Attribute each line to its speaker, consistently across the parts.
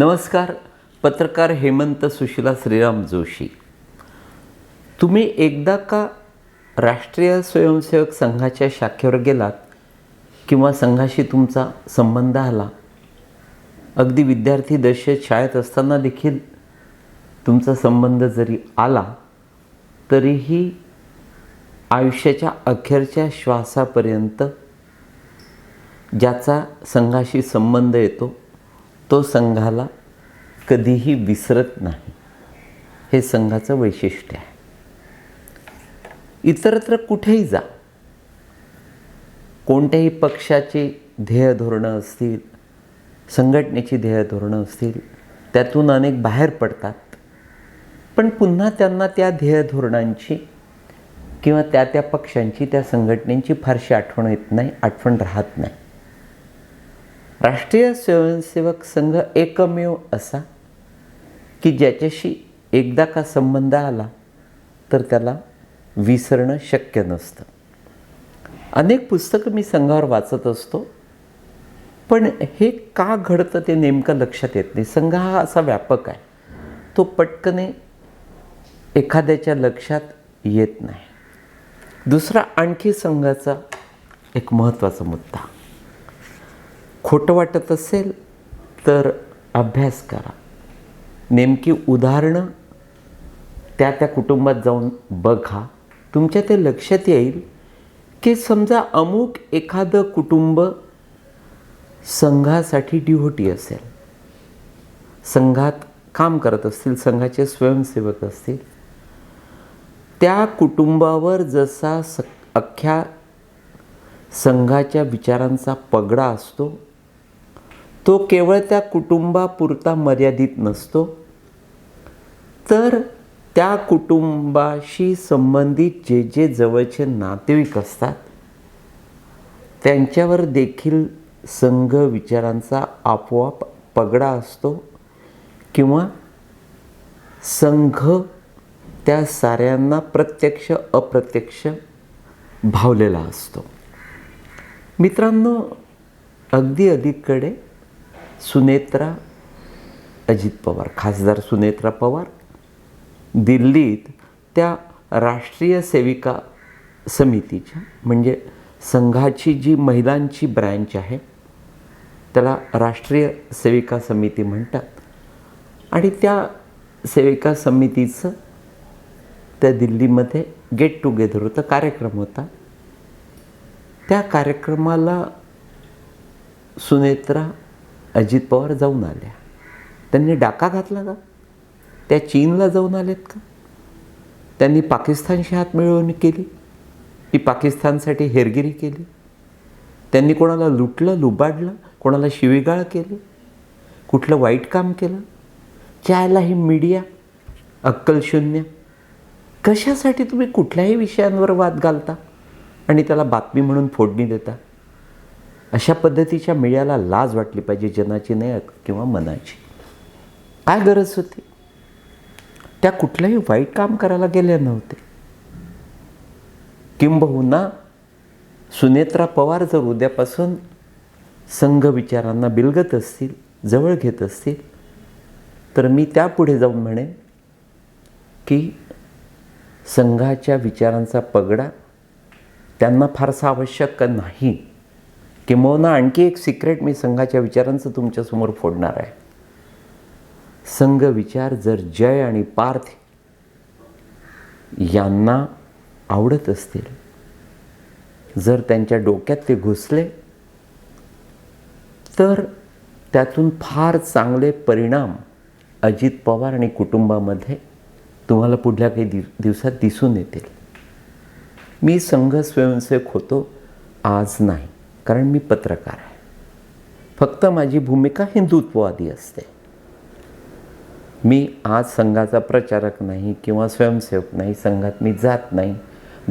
Speaker 1: नमस्कार पत्रकार हेमंत सुशिला श्रीराम जोशी. तुम्ही एकदा का राष्ट्रीय स्वयंसेवक संघाच्या शाखेवर गेलात किंवा संघाशी तुमचा संबंध आला? अगदी विद्यार्थी दशेत शाळेत असताना देखील तुमचा संबंध जरी आला तरीही आयुष्याच्या अखेरच्या श्वासापर्यंत ज्याचा संघाशी संबंध येतो तो संघाला कधीही विसरत नाही. हे संघाचं वैशिष्ट्य आहे. इतरत्र कुठेही जा. कोणत्याही पक्षाची ध्येय धोरणं असतील संघटनेची ध्येय धोरणं असतील त्यातून अनेक बाहेर पडतात. पण पुन्हा त्यांना त्या ध्येय धोरणांची किंवा त्या त्या पक्षांची त्या संघटनेची फारशी आठवण येत नाही आठवण राहत नाही. राष्ट्रीय स्वयंसेवक संघ एकमेव असा की ज्याच्याशी एकदा का संबंध आला तर त्याला विसरणं शक्य नसतं. अनेक पुस्तकं मी संघावर वाचत असतो पण हे का घडतं ते नेमकं लक्षात येत नाही. संघ हा असा व्यापक आहे. तो पटकने एखाद्याच्या लक्षात येत नाही. दुसरा आणखी संघाचा एक महत्त्वाचा मुद्दा. खोटं वाटत असेल तर अभ्यास करा. नेमकी उदाहरणं त्या त्या कुटुंबात जाऊन बघा. तुमच्या ते लक्षात येईल की समजा अमुक एखादं कुटुंब संघासाठी डिव्होटी असेल. संघात काम करत असतील संघाचे स्वयंसेवक असतील. त्या कुटुंबावर जसा स अख्ख्या संघाच्या विचारांचा पगडा असतो तो केवळ त्या कुटुंबापुरता मर्यादित नसतो. तर त्या कुटुंबाशी संबंधित जे जे जवळचे नातेवाईक असतात त्यांच्यावर देखील संघ विचारांचा आपोआप पगडा असतो किंवा संघ त्या साऱ्यांना प्रत्यक्ष अप्रत्यक्ष भावलेला असतो. मित्रांनो अगदी अलीकडे सुनेत्रा अजित पवार खासदार सुनेत्रा पवार दिल्लीत त्या राष्ट्रीय सेविका समितीच्या म्हणजे संघाची जी महिलांची ब्रँच आहे त्याला राष्ट्रीय सेविका समिती म्हणतात. आणि त्या सेविका समितीचं त्या दिल्लीमध्ये गेट टुगेदर होता कार्यक्रम होता. त्या कार्यक्रमाला सुनेत्रा अजित पवार जाऊन आल्या. त्यांनी डाका घातला का? त्या चीनला जाऊन आलेत का? त्यांनी पाकिस्तानशी हात मिळवणी केली? ती पाकिस्तानसाठी हेरगिरी केली? त्यांनी कोणाला लुटलं लुबाडलं? कोणाला शिवीगाळ केली? कुठलं वाईट काम केलं? चायला ही मीडिया अक्कलशून्य कशासाठी तुम्ही कुठल्याही विषयांवर वाद घालता आणि त्याला बातमी म्हणून फोडणी देता? अशा पद्धतीच्या मीडियाला लाज वाटली पाहिजे जनाची नाही किंवा मनाची. काय गरज होती? त्या कुठलंही वाईट काम करायला गेल्या नव्हते. किंबहुना सुनेत्रा पवार जर उद्यापासून संघ विचारांना बिलगत असतील जवळ घेत असतील तर मी त्यापुढे जाऊन म्हणेन की संघाच्या विचारांचा पगडा त्यांना फारसा आवश्यक नाही. किंबहुना आणखी एक सिक्रेट मी संघाच्या विचारांचं तुमच्यासमोर फोडणार आहे. संघ विचार जर जय आणि पार्थ यांना आवडत असतील जर त्यांच्या डोक्यात ते घुसले तर त्यातून फार चांगले परिणाम अजित पवार आणि कुटुंबामध्ये तुम्हाला पुढल्या काही दिव दिवसात दिसून येतील. मी संघ स्वयंसेवक होतो आज नाही. कारण मी पत्रकार आहे. फक्त माझी भूमिका हिंदुत्ववादी असते. मी आज संघाचा प्रचारक नाही किंवा स्वयंसेवक नाही संघात मी जात नाही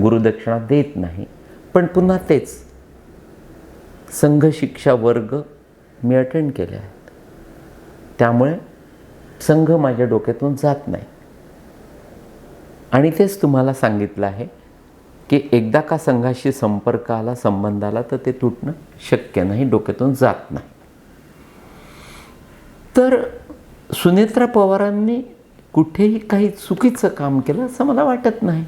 Speaker 1: गुरुदक्षिणा देत नाही पण पुन्हा तेच संघ शिक्षा वर्ग मी अटेंड केले आहेत. त्यामुळे संघ माझ्या डोक्यातून जात नाही. आणि तेच तुम्हाला सांगितलं आहे की एकदा का संघाशी संपर्क आला संबंध आला तर ते तुटणं शक्य नाही डोक्यातून जात नाही. तर सुनेत्रा पवारांनी कुठेही काही चुकीचं काम केलं असं मला वाटत नाही.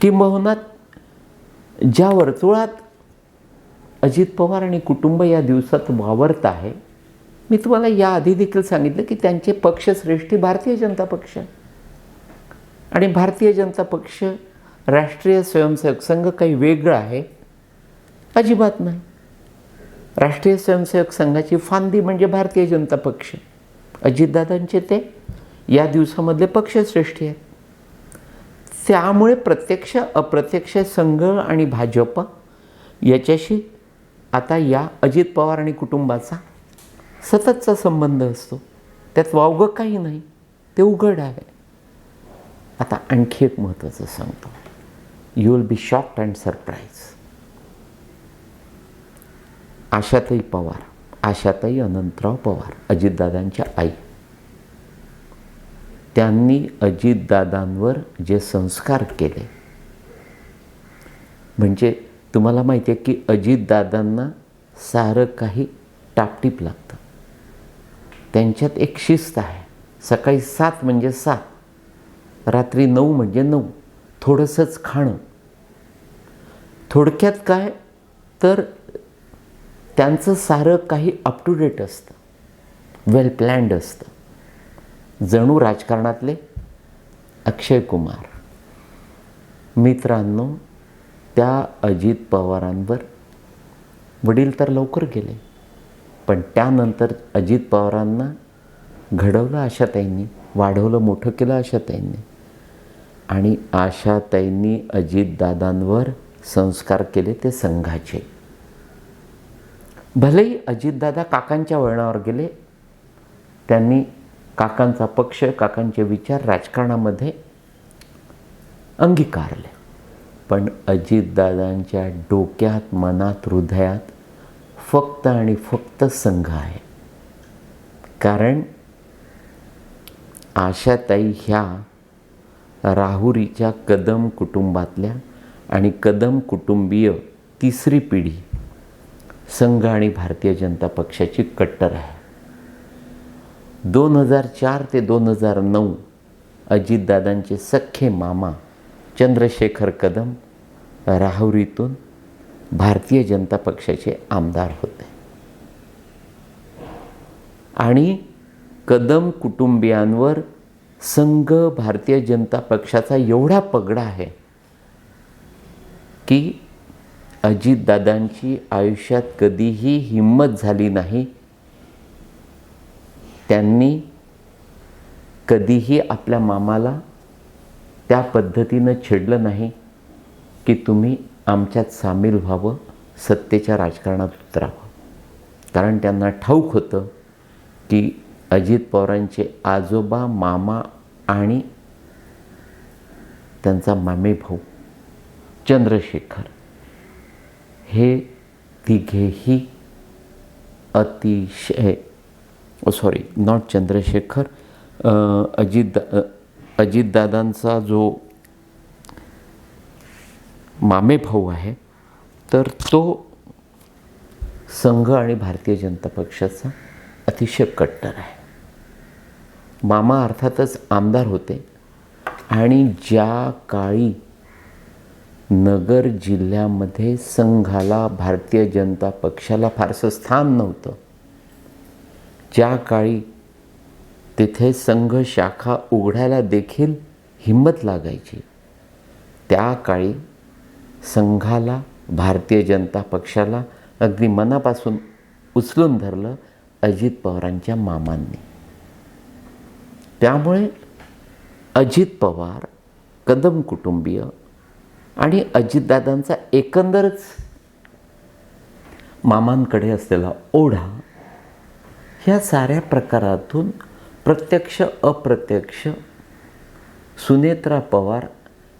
Speaker 1: किंबहुना ज्या वर्तुळात अजित पवार आणि कुटुंब या दिवसात वावरत आहे मी तुम्हाला याआधी देखील सांगितलं की त्यांचे पक्षश्रेष्ठी भारतीय जनता पक्ष. आणि भारतीय जनता पक्ष राष्ट्रीय स्वयंसेवक संघ काही वेगळं आहे? अजिबात नाही. राष्ट्रीय स्वयंसेवक संघाची फांदी म्हणजे भारतीय जनता पक्ष. अजितदादांचे ते. या दिवसामधले पक्षश्रेष्ठी आहेत. त्यामुळे प्रत्यक्ष अप्रत्यक्ष संघ आणि भाजप याच्याशी आता या अजित पवार आणि कुटुंबाचा सततचा संबंध असतो. त्यात वावगं काही नाही. ते उघड आहे. आता आणखी एक महत्त्वाचं सांगतो. You will be shocked and surprise Ashatai Pawar Ashatai Anantrao Pawar अजितदादांच्या आई. त्यांनी अजितदादांवर जे संस्कार केले म्हणजे तुम्हाला माहिती आहे की अजितदादांना सारं काही टापटीप लागतं. त्यांच्यात एक शिस्त आहे. सकाळी सात म्हणजे सात रात्री नऊ म्हणजे नऊ. थोडंसंच खाणं. थोडक्यात काय? तर त्यांचं सारं काही अप टू डेट असतं. वेल प्लॅन्ड असतं. जणू राजकारणातले अक्षय कुमार. मित्रांनो त्या अजित पवारांवर वडील तर लवकर गेले. पण त्यानंतर अजित पवारांना घडवलं आशाताईंनी वाढवलं मोठं केलं आशाताईंनी आणि आशाताईंनी अजितदादांवर संस्कार केले ते संघाचे. भलेही अजितदादा काकांच्या वळणावर गेले त्यांनी काकांचा पक्ष काकांचे विचार राजकारणामध्ये अंगीकारले. पण अजितदादांच्या डोक्यात मनात हृदयात फक्त आणि फक्त संघ आहे. कारण आशाताई ह्या राहुरीच्या कदम कुटुंबातल्या आणि कदम कुटुंबीय तिसरी पिढी संघ आणि भारतीय जनता पक्षाची कट्टर आहे. दोन हजार चार ते दोन हजार नऊ अजितदादांचे सख्खे मामा चंद्रशेखर कदम राहुरीतून भारतीय जनता पक्षाचे आमदार होते. आणि कदम कुटुंबियांवर संघ भारतीय जनता पक्षाचा एवढा पगडा आहे की अजितदादांची आयुष्यात कधीही हिंमत झाली नाही. त्यांनी कधीही आपल्या मामाला त्या पद्धतीनं छेडलं नाही की तुम्ही आमच्यात सामील व्हावं सत्तेच्या राजकारणात उतरावं. कारण त्यांना ठाऊक होतं की अजित पवारांचे आजोबा मामा आणि त्यांचा मामे भाऊ चंद्रशेखर हे तिघेही अतिशय सॉरी नॉट चंद्रशेखर अजित अजितदादांचा जो मामे भाऊ आहे तर तो संघ आणि भारतीय जनता पक्षाचा अतिशय कट्टर आहे. मामा अर्थातच आमदार होते. आणि ज्या काळी नगर जिल्ह्यामध्ये संघाला भारतीय जनता पक्षाला फारसं स्थान नव्हतं ज्या काळी तिथे संघ शाखा उघडायला देखील हिंमत लागायची त्या काळी संघाला भारतीय जनता पक्षाला अगदी मनापासून उचलून धरलं अजित पवारांच्या मामांनी. त्यामुळे अजित पवार कदम कुटुंबीय आणि अजितदादांचा एकंदरच मामांकडे असलेला ओढा ह्या साऱ्या प्रकारातून प्रत्यक्ष अप्रत्यक्ष सुनेत्रा पवार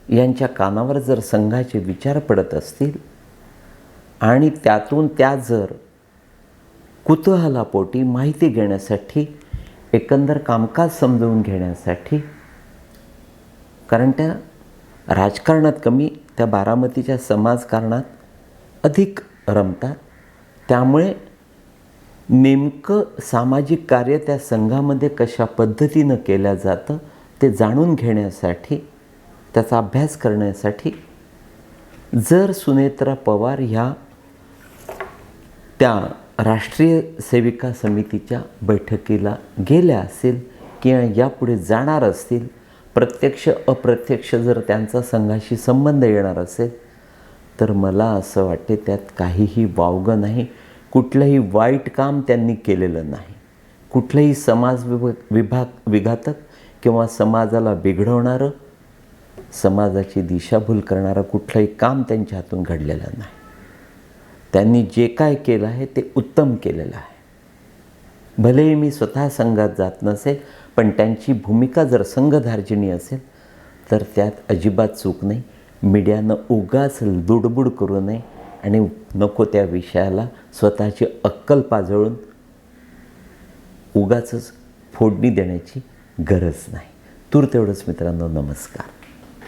Speaker 1: यांच्या कानावर जर संघाचे विचार पडत असतील आणि त्यातून त्या जर कुतूहलापोटी माहिती घेण्यासाठी एकंदर कामकाज समजवून घेण्यासाठी. कारण त्या राजकारणात कमी त्या बारामतीच्या समाजकारणात अधिक रमतात. त्यामुळे नेमकं सामाजिक कार्य त्या संघामध्ये कशा पद्धतीनं केलं जातं ते जाणून घेण्यासाठी त्याचा अभ्यास करण्यासाठी जर सुनेत्रा पवार ह्या त्या राष्ट्रीय सेविका समितीच्या बैठकीला गेल्या असेल किंवा यापुढे जाणार असतील प्रत्यक्ष अप्रत्यक्ष जर त्यांचा संघाशी संबंध येणार असेल तर मला असं वाटते त्यात काहीही वावगं नाही. कुठलंही वाईट काम त्यांनी केलेलं नाही. कुठलंही समाज विभ विभाग विघातक किंवा समाजाला बिघडवणारं समाजाची दिशाभूल करणारं कुठलंही काम त्यांच्या हातून घडलेलं नाही. त्यांनी जे काय केलं आहे ते उत्तम केलेलं आहे. भलेही मी स्वतः संघात जात नसेल पण त्यांची भूमिका जर संघधार्जिणी असेल तर त्यात अजिबात चूक नाही. मीडियानं उगाच दुडबुड करू नये आणि नको त्या विषयाला स्वतःची अक्कल पाजळून उगाच फोडणी देण्याची गरज नाही. तूर तेवढंच मित्रांनो नमस्कार.